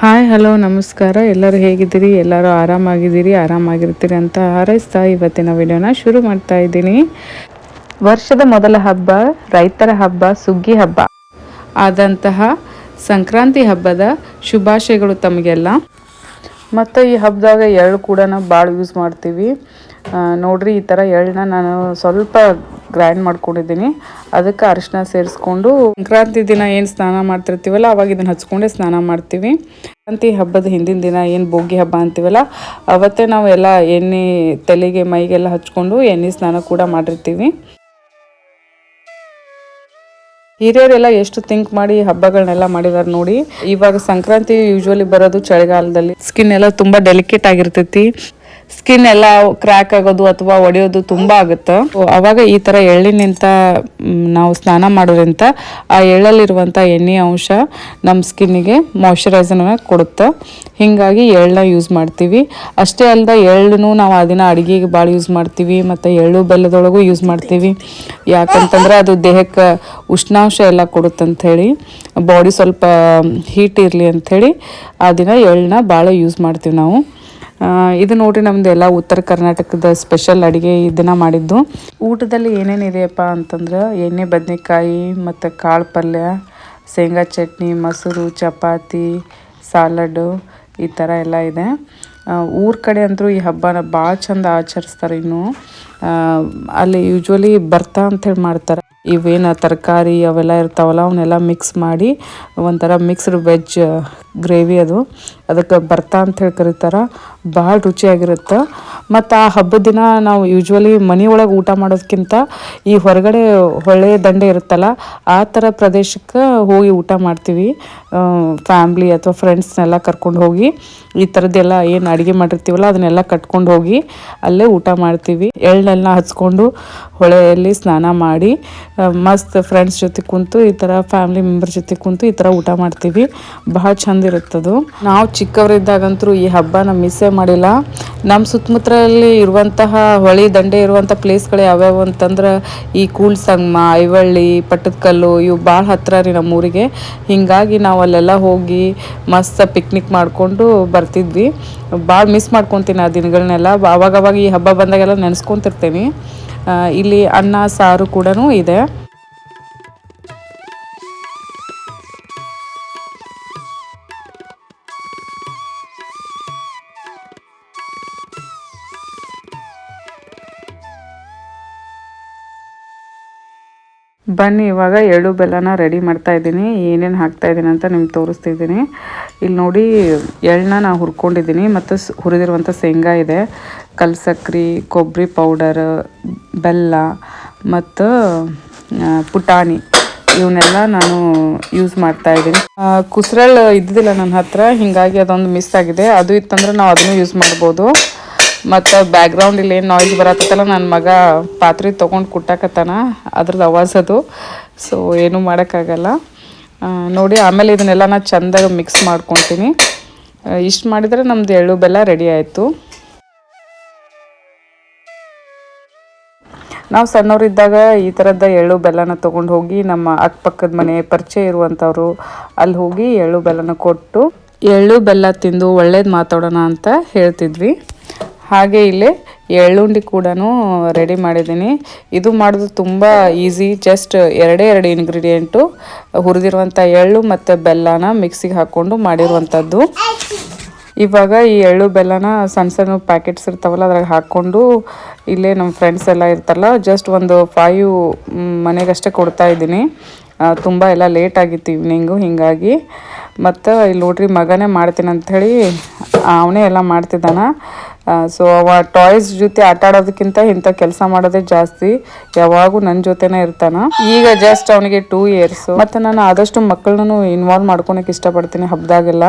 Hi hello ನಮಸ್ಕಾರ. ಎಲ್ಲರೂ ಹೇಗಿದ್ದೀರಿ? ಎಲ್ಲರೂ ಆರಾಮಾಗಿದ್ದೀರಿ? ಆರಾಮಾಗಿರ್ತೀರಿ ಅಂತ ಹಾರೈಸ್ತಾ ಇವತ್ತಿನ ವಿಡಿಯೋನ ಶುರು ಮಾಡ್ತಾ ಇದ್ದೀನಿ. ವರ್ಷದ ಮೊದಲ ಹಬ್ಬ ರೈತರ ಹಬ್ಬ, ಸುಗ್ಗಿ ಹಬ್ಬ. ಆದಂತಹ ಸಂಕ್ರಾಂತಿ ಹಬ್ಬದ ಶುಭಾಶಯಗಳು ತಮಗೆಲ್ಲ. ಮತ್ತು ಈ ಹಬ್ಬದಾಗ ಎಳ್ಳು ಕೂಡ ನಾವು ಭಾಳ ಯೂಸ್ ಮಾಡ್ತೀವಿ. ನೋಡ್ರಿ, ಈ ಥರ ಎಳ್ಳನ್ನ ನಾನು ಸ್ವಲ್ಪ ಗ್ರೈಂಡ್ ಮಾಡ್ಕೊಂಡಿದ್ದೀನಿ. ಅದಕ್ಕೆ ಅರಿಶಿನ ಸೇರಿಸ್ಕೊಂಡು ಸಂಕ್ರಾಂತಿ ದಿನ ಏನು ಸ್ನಾನ ಮಾಡ್ತಿರ್ತೀವಲ್ಲ, ಅವಾಗ ಇದನ್ನು ಹಚ್ಕೊಂಡೇ ಸ್ನಾನ ಮಾಡ್ತೀವಿ. ಸಂಕ್ರಾಂತಿ ಹಬ್ಬದ ಹಿಂದಿನ ದಿನ ಏನು ಭೋಗಿ ಹಬ್ಬ ಅಂತೀವಲ್ಲ, ಅವತ್ತೇ ನಾವು ಎಲ್ಲ ಎಣ್ಣೆ, ತಲೆಗೆ, ಮೈಗೆಲ್ಲ ಹಚ್ಕೊಂಡು ಎಣ್ಣೆ ಸ್ನಾನ ಕೂಡ ಮಾಡಿರ್ತೀವಿ. ಹಿರಿಯರೆಲ್ಲ ಎಷ್ಟು ಥಿಂಕ್ ಮಾಡಿ ಹಬ್ಬಗಳನ್ನೆಲ್ಲ ಮಾಡಿದಾರೆ ನೋಡಿ. ಇವಾಗ ಸಂಕ್ರಾಂತಿ ಯೂಶ್ವಲಿ ಬರೋದು ಚಳಿಗಾಲದಲ್ಲಿ. ಸ್ಕಿನ್ ಎಲ್ಲ ತುಂಬ ಡೆಲಿಕೇಟ್ ಆಗಿರ್ತೈತಿ. ಸ್ಕಿನ್ ಎಲ್ಲ ಕ್ರ್ಯಾಕ್ ಆಗೋದು ಅಥವಾ ಒಡೆಯೋದು ತುಂಬಾ ಆಗುತ್ತೆ. ಅವಾಗ ಈ ತರ ಎಳ್ಳಿನಿಂದ ನಾವು ಸ್ನಾನ ಮಾಡೋದ್ರಿಂದ ಆ ಎಳ್ಳಲ್ಲಿರುವಂತ ಎಣ್ಣೆ ಅಂಶ ನಮ್ಮ ಸ್ಕಿನ್ನಿಗೆ ಮಾಯಶ್ಚರೈಸರ್ನ ಕೊಡುತ್ತೆ. ಹಿಂಗಾಗಿ ಎಳ್ಳನ್ನ ಯೂಸ್ ಮಾಡ್ತೀವಿ. ಅಷ್ಟೇ ಅಲ್ಲದೆ ಎಳ್ಳನ್ನು ನಾವು ಅದನ್ನ ಅಡುಗೆಗೆ ಭಾಳ ಯೂಸ್ ಮಾಡ್ತೀವಿ. ಮತ್ತು ಎಳ್ಳು ಬೆಲ್ಲದೊಳಗೂ ಯೂಸ್ ಮಾಡ್ತೀವಿ. ಯಾಕಂತಂದ್ರೆ ಅದು ದೇಹಕ್ಕೆ ಉಷ್ಣಾಂಶ ಎಲ್ಲ ಕೊಡುತ್ತಂಥೇಳಿ ಬಾಡಿ ಸ್ವಲ್ಪ ಹೀಟ್ ಇರಲಿ ಅಂಥೇಳಿ ಆ ದಿನ ಎಳ್ಳನ್ನ ಭಾಳ ಯೂಸ್ ಮಾಡ್ತೀವಿ ನಾವು. ಆ, ಇದು ನೋಡಿ ನಮ್ದು ಎಲ್ಲ ಉತ್ತರ ಕರ್ನಾಟಕದ ಸ್ಪೆಷಲ್ ಅಡುಗೆ ಇದನ್ನ ಮಾಡಿದ್ದು. ಊಟದಲ್ಲಿ ಏನೇನು ಇದೆಯಪ್ಪ ಅಂತಂದ್ರೆ ಎಣ್ಣೆ, ಬದನೆಕಾಯಿ ಮತ್ತು ಕಾಳು ಪಲ್ಯ, ಶೇಂಗಾ ಚಟ್ನಿ, ಮೊಸರು, ಚಪಾತಿ ಸಾಲಡು ಈ ಥರ ಎಲ್ಲ ಇದೆ. ಊರ ಕಡೆ ಅಂತೂ ಈ ಹಬ್ಬನ ಭಾಳ ಚಂದ ಆಚರಿಸ್ತಾರೆ ಇನ್ನು. ಅಲ್ಲಿ ಯೂಶ್ವಲಿ ಬರ್ತಾ ಅಂಥೇಳಿ ಮಾಡ್ತಾರೆ. ಇವೇನು ತರಕಾರಿ ಅವೆಲ್ಲ ಇರ್ತಾವಲ್ಲ, ಅವನ್ನೆಲ್ಲ ಮಿಕ್ಸ್ ಮಾಡಿ, ಒಂಥರ ಮಿಕ್ಸ್ಡ್ ವೆಜ್ ಗ್ರೇವಿ ಅದು. ಅದಕ್ಕೆ ಬರ್ತಾ ಅಂಥೇಳಿ ಕರೀತಾರೆ. ಭಾಳ ರುಚಿಯಾಗಿರುತ್ತೆ. ಮತ್ತು ಆ ಹಬ್ಬದ ದಿನ ನಾವು ಯೂಶ್ವಲಿ ಮನೆಯೊಳಗೆ ಊಟ ಮಾಡೋದಕ್ಕಿಂತ ಈ ಹೊರಗಡೆ ಹೊಳೆ ದಂಡೆ ಇರುತ್ತಲ್ಲ, ಆ ಥರ ಪ್ರದೇಶಕ್ಕೆ ಹೋಗಿ ಊಟ ಮಾಡ್ತೀವಿ. ಫ್ಯಾಮ್ಲಿ ಅಥವಾ ಫ್ರೆಂಡ್ಸ್ನೆಲ್ಲ ಕರ್ಕೊಂಡು ಹೋಗಿ, ಈ ಥರದ್ದೆಲ್ಲ ಏನು ಅಡುಗೆ ಮಾಡಿರ್ತೀವಲ್ಲ, ಅದನ್ನೆಲ್ಲ ಕಟ್ಕೊಂಡು ಹೋಗಿ ಅಲ್ಲೇ ಊಟ ಮಾಡ್ತೀವಿ. ಎಳ್ಳೆಲ್ಲ ಹಚ್ಕೊಂಡು ಹೊಳೆಯಲ್ಲಿ ಸ್ನಾನ ಮಾಡಿ ಮಸ್ತ್ ಫ್ರೆಂಡ್ಸ್ ಜೊತೆ ಕುಂತು ಈ ಥರ ಫ್ಯಾಮಿಲಿ ಮೆಂಬರ್ ಜೊತೆ ಕುಂತು ಈ ಥರ ಊಟ ಮಾಡ್ತೀವಿ. ಭಾಳ ಚಂದ ಇರುತ್ತದು. ನಾವು ಚಿಕ್ಕವರಿದ್ದಾಗಂತೂ ಈ ಹಬ್ಬನ ಮಿಸ್ಸೇ ಮಾಡಿಲ್ಲ. ನಮ್ಮ ಸುತ್ತಮುತ್ತಲಲ್ಲಿ ಇರುವಂತಹ ಹೊಳಿ ದಂಡೆ ಇರುವಂಥ ಪ್ಲೇಸ್ಗಳು ಯಾವ್ಯಾವು ಅಂತಂದ್ರೆ ಈ ಕೂಲ್ ಸಂಗಮ ಐವಳ್ಳಿ, ಪಟ್ಟದಕಲ್ಲು ಇವು ಭಾಳ ಹತ್ತಿರ ರೀ ನಮ್ಮೂರಿಗೆ ಹೀಗಾಗಿ ನಾವು ಅಲ್ಲೆಲ್ಲ ಹೋಗಿ ಮಸ್ತ್ ಪಿಕ್ನಿಕ್ ಮಾಡಿಕೊಂಡು ಬರ್ತಿದ್ವಿ. ಭಾಳ ಮಿಸ್ ಮಾಡ್ಕೊತೀನಿ ಆ ದಿನಗಳನ್ನೆಲ್ಲ ಅವಾಗವಾಗ ಈ ಹಬ್ಬ ಬಂದಾಗೆಲ್ಲ ನೆನೆಸ್ಕೊತಿರ್ತೀನಿ. ಇಲ್ಲಿ ಅನ್ನ, ಸಾರು ಕೂಡ ಇದೆ. ಬನ್ನಿ, ಇವಾಗ ಎಳ್ಳು ಬೆಲ್ಲನ ರೆಡಿ ಮಾಡ್ತಾ ಇದ್ದೀನಿ. ಏನೇನು ಹಾಕ್ತಾ ಇದ್ದೀನಿ ಅಂತ ನಿಮ್ಗೆ ತೋರಿಸ್ತಿದ್ದೀನಿ. ಇಲ್ಲಿ ನೋಡಿ ಎಳ್ಳನ್ನ ನಾನು ಹುರ್ಕೊಂಡಿದ್ದೀನಿ ಮತ್ತು ಹುರಿದಿರುವಂಥ ಶೇಂಗಾ ಇದೆ. ಕಲ್ಸಕ್ರಿ, ಕೊಬ್ಬರಿ ಪೌಡರ್ ಬೆಲ್ಲ ಮತ್ತು ಪುಟಾಣಿ. ಇವನ್ನೆಲ್ಲ ನಾನು ಯೂಸ್ ಮಾಡ್ತಾ ಇದ್ದೀನಿ. ಕುಸ್ರಳ್ ಇದ್ದಿದ್ದಿಲ್ಲ ನನ್ನ ಹತ್ರ. ಹಿಂಗಾಗಿ ಅದೊಂದು ಮಿಸ್ ಆಗಿದೆ. ಅದು ಇತ್ತಂದ್ರೆ ನಾವು ಅದನ್ನು ಯೂಸ್ ಮಾಡ್ಬೋದು. ಮತ್ತು ಬ್ಯಾಕ್ಗ್ರೌಂಡ್ ಇಲ್ಲಿ ಏನು ನಾಯ್ಸ್ ಬರತ್ತಲ್ಲ ನನ್ನ ಮಗ ಪಾತ್ರೆ ತೊಗೊಂಡು ಕುಟ್ಟಾಕತ್ತಾನ ಅದ್ರದ್ದು ಅವಾಜ್ ಅದು. ಸೊ ಏನೂ ಮಾಡೋಕ್ಕಾಗಲ್ಲ. ನೋಡಿ, ಆಮೇಲೆ ಇದನ್ನೆಲ್ಲ ನಾನು ಚೆಂದಾಗಿ ಮಿಕ್ಸ್ ಮಾಡ್ಕೊತೀನಿ. ಇಷ್ಟು ಮಾಡಿದರೆ ನಮ್ಮದು ಎಳ್ಳು ಬೆಲ್ಲ ರೆಡಿ ಆಯಿತು. ನಾವು ಸಣ್ಣವರಿದ್ದಾಗ ಈ ಥರದ ಎಳ್ಳು ಬೆಲ್ಲನ ತೊಗೊಂಡು ಹೋಗಿ ನಮ್ಮ ಅಕ್ಕಪಕ್ಕದ ಮನೆ ಪರಿಚಯ ಇರುವಂಥವ್ರು ಅಲ್ಲಿ ಹೋಗಿ ಎಳ್ಳು ಬೆಲ್ಲನ ಕೊಟ್ಟು, ಎಳ್ಳು ಬೆಲ್ಲ ತಿಂದು ಒಳ್ಳೇದು ಮಾತಾಡೋಣ ಅಂತ ಹೇಳ್ತಿದ್ವಿ. ಹಾಗೆ ಇಲ್ಲಿ ಎಳ್ಳುಂಡಿ ಕೂಡ ರೆಡಿ ಮಾಡಿದ್ದೀನಿ. ಇದು ಮಾಡೋದು ತುಂಬ ಈಸಿ ಜಸ್ಟ್ ಎರಡೇ ಎರಡು ಇಂಗ್ರೀಡಿಯೆಂಟು ಹುರಿದಿರುವಂಥ ಎಳ್ಳು ಮತ್ತು ಬೆಲ್ಲನ ಮಿಕ್ಸಿಗೆ ಹಾಕ್ಕೊಂಡು ಮಾಡಿರುವಂಥದ್ದು ಇವಾಗ ಈ ಎಳ್ಳು ಬೆಲ್ಲನ ಸಣ್ಣ ಸಣ್ಣ ಪ್ಯಾಕೆಟ್ಸ್ ಇರ್ತಾವಲ್ಲ, ಅದ್ರಾಗ ಹಾಕ್ಕೊಂಡು ಇಲ್ಲೇ ನಮ್ಮ ಫ್ರೆಂಡ್ಸ್ ಎಲ್ಲ ಇರ್ತಾರಲ್ಲ ಜಸ್ಟ್ ಒಂದು ಫೈವ್ ಮನೆಗಷ್ಟೇ ಕೊಡ್ತಾ ಇದ್ದೀನಿ. ತುಂಬ ಎಲ್ಲ ಲೇಟ್ ಆಗಿತ್ತು ಈವ್ನಿಂಗು ಹೀಗಾಗಿ. ಮತ್ತು ಇಲ್ಲಿ ನೋಡ್ರಿ ಮಗನೇ ಮಾಡ್ತೀನಿ ಅಂಥೇಳಿ ಅವನೇ ಎಲ್ಲ ಮಾಡ್ತಿದ್ದಾನ. ಸೊ ಅವ ಟಾಯ್ಸ್ ಜೊತೆ ಆಟ ಆಡೋದಕ್ಕಿಂತ ಇಂಥ ಕೆಲಸ ಮಾಡೋದೇ ಜಾಸ್ತಿ. ಯಾವಾಗೂ ನನ್ನ ಜೊತೆನೇ ಇರ್ತಾನ. ಈಗ ಜಸ್ಟ್ ಅವನಿಗೆ ಟೂ ಇಯರ್ಸ್ ಮತ್ತು ನಾನು ಆದಷ್ಟು ಮಕ್ಕಳನ್ನು ಇನ್ವಾಲ್ವ್ ಮಾಡ್ಕೊಳಕ್ಕೆ ಇಷ್ಟಪಡ್ತೀನಿ ಹಬ್ಬದಾಗೆಲ್ಲ.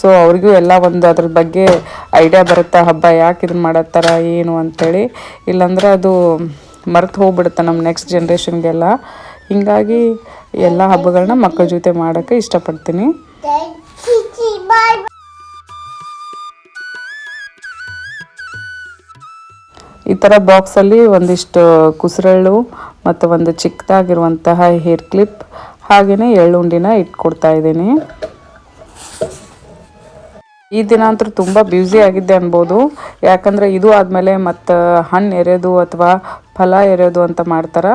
ಸೊ ಅವ್ರಿಗೂ ಎಲ್ಲ ಒಂದು ಅದ್ರ ಬಗ್ಗೆ ಐಡಿಯಾ ಬರುತ್ತೆ, ಹಬ್ಬ ಯಾಕೆ ಇದನ್ನ ಮಾಡತ್ತಾರ, ಏನು ಅಂಥೇಳಿ ಇಲ್ಲಾಂದ್ರೆ ಅದು ಮರೆತು ಹೋಗ್ಬಿಡುತ್ತೆ ನಮ್ಮ ನೆಕ್ಸ್ಟ್ ಜನ್ರೇಷನ್ಗೆಲ್ಲ ಹೀಗಾಗಿ ಎಲ್ಲ ಹಬ್ಬಗಳನ್ನ ಮಕ್ಕಳ ಜೊತೆ ಮಾಡೋಕ್ಕೆ ಇಷ್ಟಪಡ್ತೀನಿ. ಈ ಥರ ಬಾಕ್ಸಲ್ಲಿ ಒಂದಿಷ್ಟು ಕುಸರಳ್ಳು ಮತ್ತು ಒಂದು ಚಿಕ್ಕದಾಗಿರುವಂತಹ ಹೇರ್ ಕ್ಲಿಪ್ ಹಾಗೆಯೇ ಎಳ್ಳುಂಡಿನ ಇಟ್ಕೊಡ್ತಾ ಇದ್ದೀನಿ. ಈ ದಿನ ಅಂತೂ ತುಂಬ ಬ್ಯುಸಿ ಆಗಿದ್ದೆ ಅನ್ಬೋದು. ಯಾಕಂದ್ರೆ ಇದು ಆದಮೇಲೆ ಮತ್ತು ಹಣ್ಣು ಎರೆಯೋದು ಅಥವಾ ಫಲ ಎರೆಯೋದು ಅಂತ ಮಾಡ್ತಾರ.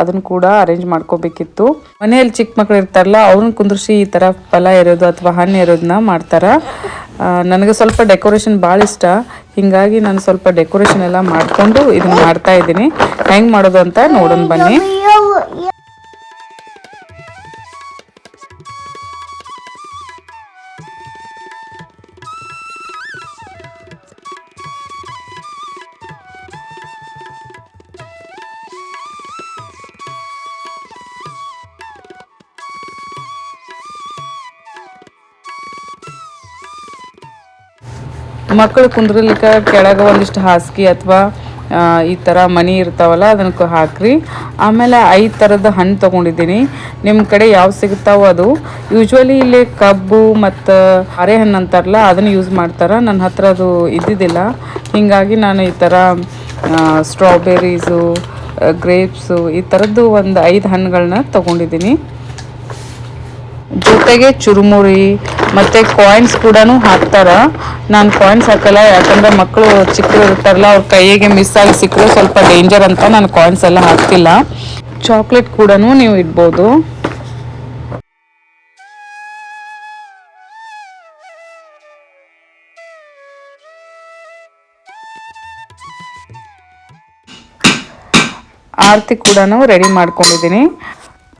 ಅದನ್ನು ಕೂಡ ಅರೇಂಜ್ ಮಾಡ್ಕೋಬೇಕಿತ್ತು. ಮನೆಯಲ್ಲಿ ಚಿಕ್ಕ ಮಕ್ಕಳು ಇರ್ತಾರಲ್ಲ, ಅವ್ರನ್ನ ಕುಂದ್ರಿಸಿ ಈ ಥರ ಫಲ ಎರೆಯೋದು ಅಥವಾ ಹಣ್ಣು ಎರೋದನ್ನ ಮಾಡ್ತಾರ. ನನಗೆ ಸ್ವಲ್ಪ ಡೆಕೋರೇಷನ್ ಭಾಳ ಇಷ್ಟ. ಹಿಂಗಾಗಿ ನಾನು ಸ್ವಲ್ಪ ಡೆಕೋರೇಷನ್ ಎಲ್ಲ ಮಾಡಿಕೊಂಡು ಇದನ್ನ ಮಾಡ್ತಾ ಇದ್ದೀನಿ. ಹೆಂಗೆ ಮಾಡೋದು ಅಂತ ನೋಡೋಣ ಬನ್ನಿ. ಮಕ್ಕಳು ಕುಂದ್ರಲಿಕ್ಕೆ ಕೆಳಗೆ ಒಂದಿಷ್ಟು ಹಾಸಿಗೆ ಅಥವಾ ಈ ಥರ ಮನಿ ಇರ್ತಾವಲ್ಲ, ಅದನ್ನು ಹಾಕ್ರಿ. ಆಮೇಲೆ ಐದು ಥರದ ಹಣ್ಣು ತೊಗೊಂಡಿದ್ದೀನಿ. ನಿಮ್ಮ ಕಡೆ ಯಾವ ಸಿಗ್ತಾವೋ ಅದು. ಯೂಶ್ವಲಿ ಇಲ್ಲಿ ಕಬ್ಬು ಮತ್ತು ಹಣ್ಣು ಅಂತಾರಲ್ಲ, ಅದನ್ನು ಯೂಸ್ ಮಾಡ್ತಾರೆ. ನನ್ನ ಹತ್ರ ಅದು ಇದ್ದಿದ್ದಿಲ್ಲ. ಹೀಗಾಗಿ ನಾನು ಈ ಥರ ಸ್ಟ್ರಾಬೆರೀಸು ಗ್ರೇಪ್ಸು ಈ ಥರದ್ದು ಒಂದು ಐದು ಹಣ್ಣುಗಳನ್ನ ತೊಗೊಂಡಿದ್ದೀನಿ. ಜೊತೆಗೆ ಚುರುಮುರಿ, ಮತ್ತೆ ಕಾಯಿನ್ಸ್ ಕೂಡ ಹಾಕ್ತಾರ. ನಾನು ಕಾಯಿನ್ಸ್ ಹಾಕಲ್ಲ, ಯಾಕಂದ್ರೆ ಮಕ್ಕಳು ಚಿಕ್ಕರು ಇರ್ತಾರಲ್ಲ, ಅವ್ರ ಕೈಯಿಗೆ ಮಿಸ್ ಆಗಿ ಸಿಕ್ಕರು ಸ್ವಲ್ಪ ಡೇಂಜರ್ ಅಂತ ನಾನು ಕಾಯಿನ್ಸ್ ಎಲ್ಲ ಹಾಕ್ತಿಲ್ಲ. ಚಾಕ್ಲೇಟ್ ಕೂಡ ನೀವು ಇಡ್ಬೋದು. ಆರತಿ ಕೂಡ ರೆಡಿ ಮಾಡ್ಕೊಂಡಿದ್ದೀನಿ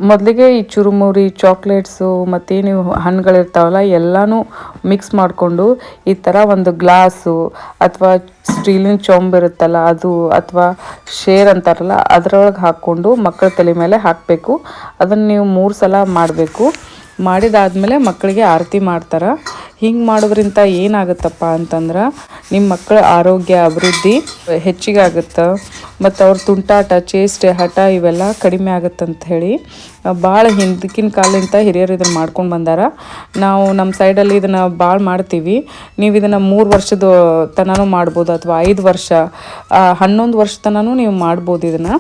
ಮೊದಲಿಗೆ ಈ ಚುರುಮುರಿ, ಚಾಕ್ಲೇಟ್ಸು ಮತ್ತೇನು ಹಣ್ಣುಗಳಿರ್ತಾವಲ್ಲ, ಎಲ್ಲನೂ ಮಿಕ್ಸ್ ಮಾಡಿಕೊಂಡು ಈ ಥರ ಒಂದು ಗ್ಲಾಸು ಅಥವಾ ಸ್ಟೀಲಿನ ಚೊಂಬ್ ಇರುತ್ತಲ್ಲ ಅದು ಅಥವಾ ಶೇರ್ ಅಂತಾರಲ್ಲ, ಅದರೊಳಗೆ ಹಾಕ್ಕೊಂಡು ಮಕ್ಕಳ ತಲೆ ಮೇಲೆ ಹಾಕಬೇಕು. ಅದನ್ನು ನೀವು ಮೂರು ಸಲ ಮಾಡಬೇಕು. ಮಾಡಿದಾದಮೇಲೆ ಮಕ್ಕಳಿಗೆ ಆರತಿ ಮಾಡ್ತಾರೆ. ಹಿಂಗೆ ಮಾಡೋದ್ರಿಂದ ಏನಾಗುತ್ತಪ್ಪ ಅಂತಂದ್ರೆ ನಿಮ್ಮ ಮಕ್ಕಳ ಆರೋಗ್ಯ ಅಭಿವೃದ್ಧಿ ಹೆಚ್ಚಿಗೆ ಆಗುತ್ತೆ ಮತ್ತು ಅವ್ರ ತುಂಟಾಟ, ಚೇಷ್ಟೆ, ಹಠ ಇವೆಲ್ಲ ಕಡಿಮೆ ಆಗುತ್ತಂತ ಹೇಳಿ ಭಾಳ ಹಿಂದಕ್ಕಿನ ಕಾಲದಿಂದ ಹಿರಿಯರು ಇದನ್ನು ಮಾಡ್ಕೊಂಡು ಬಂದಾರ. ನಾವು ನಮ್ಮ ಸೈಡಲ್ಲಿ ಇದನ್ನು ಭಾಳ ಮಾಡ್ತೀವಿ. ನೀವು ಇದನ್ನು ಮೂರು ವರ್ಷದ ತನೂ ಮಾಡ್ಬೋದು ಅಥವಾ ಐದು ವರ್ಷ ಹನ್ನೊಂದು ವರ್ಷ ತನೂ ನೀವು ಮಾಡ್ಬೋದು ಇದನ್ನು.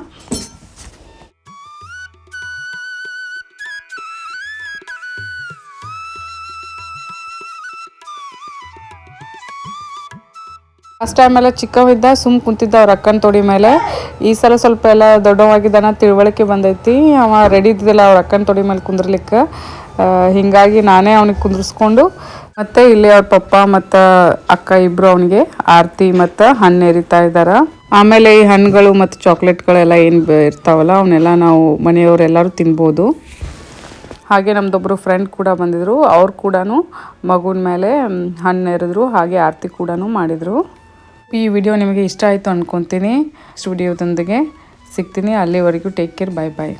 ಫಸ್ಟ್ ಟೈಮ್ ಎಲ್ಲ ಚಿಕ್ಕವಿದ್ದ ಸುಮ್ ಕುಂತಿದ್ದ ಅವ್ರ ಅಕ್ಕನ ತೊಡಿ ಮೇಲೆ. ಈ ಸಲ ಸ್ವಲ್ಪ ಎಲ್ಲ ದೊಡ್ಡವಾಗಿದ್ದಾನ ತಿಳುವಳಿಕೆ ಬಂದೈತಿ. ಅವ ರೆಡಿ ಇದ್ದಿದ್ದಿಲ್ಲ ಅವ್ರ ಅಕ್ಕನ ತೊಡಿ ಮೇಲೆ ಕುಂದ್ರಲಿಕ್ಕೆ. ಹೀಗಾಗಿ ನಾನೇ ಅವನಿಗೆ ಕುಂದ್ರಿಸ್ಕೊಂಡು, ಮತ್ತೆ ಇಲ್ಲಿ ಅವ್ರ ಪಪ್ಪ ಮತ್ತು ಅಕ್ಕ ಇಬ್ರು ಅವನಿಗೆ ಆರತಿ ಮತ್ತು ಹಣ್ಣು ಎರಿತಾ ಇದ್ದಾರ. ಆಮೇಲೆ ಈ ಹಣ್ಣುಗಳು ಮತ್ತು ಚಾಕ್ಲೇಟ್ಗಳೆಲ್ಲ ಏನು ಇರ್ತಾವಲ್ಲ ಅವನ್ನೆಲ್ಲ ನಾವು ಮನೆಯವರೆಲ್ಲರೂ ತಿನ್ಬೋದು. ಹಾಗೆ ನಮ್ಮದೊಬ್ಬರು ಫ್ರೆಂಡ್ ಕೂಡ ಬಂದಿದ್ರು. ಅವ್ರು ಕೂಡ ಮಗುನ ಮೇಲೆ ಹಣ್ಣು ಎರೆದ್ರು ಹಾಗೆ ಆರತಿ ಕೂಡ ಮಾಡಿದರು. ಈ ವಿಡಿಯೋ ನಿಮಗೆ ಇಷ್ಟ ಆಯಿತು ಅಂದ್ಕೊತೀನಿ ಸ್ಟುಡಿಯೋದೊಂದಿಗೆ ಸಿಗ್ತೀನಿ. ಅಲ್ಲಿವರೆಗೂ ಟೇಕ್ ಕೇರ್ ಬಾಯ್ ಬಾಯ್